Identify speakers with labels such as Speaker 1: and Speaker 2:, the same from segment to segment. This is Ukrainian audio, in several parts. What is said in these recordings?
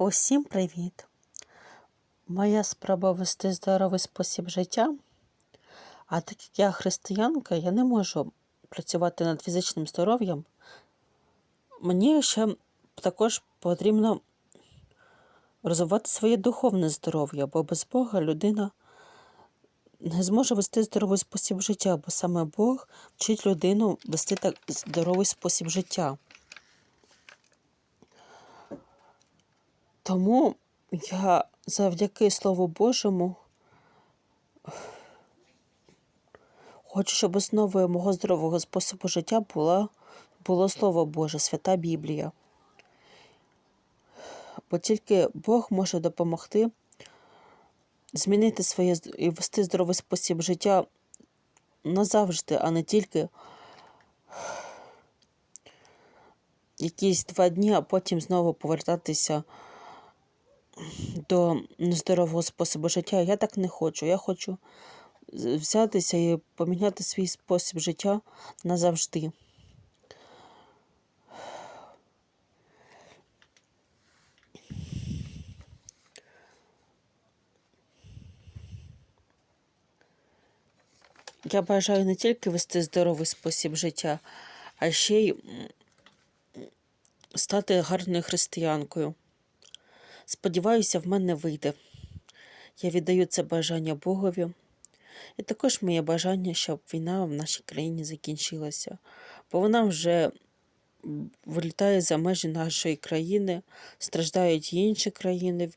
Speaker 1: Усім привіт! Моя справа вести здоровий спосіб життя. А так як я християнка, я не можу працювати над фізичним здоров'ям. Мені ще також потрібно розвивати своє духовне здоров'я, бо без Бога людина не зможе вести здоровий спосіб життя, бо саме Бог вчить людину вести так здоровий спосіб життя. Тому я завдяки Слову Божому хочу, щоб основою мого здорового способу життя була, було Слово Боже, Свята Біблія. Бо тільки Бог може допомогти змінити своє і вести здоровий спосіб життя назавжди, а не тільки якісь два дні, а потім знову повертатися до нездорового способу життя. Я так не хочу. Я хочу взятися і поміняти свій спосіб життя назавжди. Я бажаю не тільки вести здоровий спосіб життя, а ще й стати гарною християнкою. Сподіваюся, в мене вийде. Я віддаю це бажання Богові. І також моє бажання, щоб війна в нашій країні закінчилася, бо вона вже вилітає за межі нашої країни, страждають інші країни.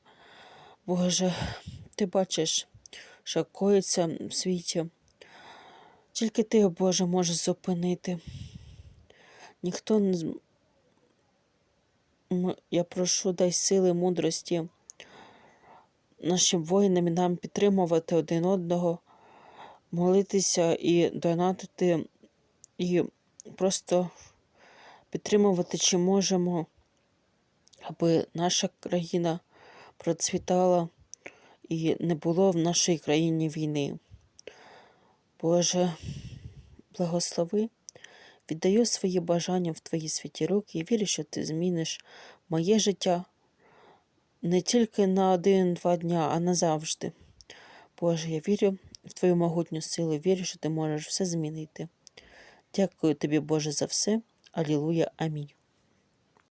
Speaker 1: Боже, ти бачиш, що коїться в світі. Тільки ти, Боже, можеш зупинити. Ніхто не Я прошу, дай сили, мудрості нашим воїнам і нам підтримувати один одного, молитися і донатити, і просто підтримувати, чи можемо, аби наша країна процвітала і не було в нашій країні війни. Боже, благослови. Віддаю свої бажання в Твої святі руки і вірю, що ти зміниш моє життя не тільки на один-два дня, а назавжди. Боже, я вірю в Твою могутню силу, вірю, що ти можеш все змінити. Дякую тобі, Боже, за все. Алілуя. Амінь.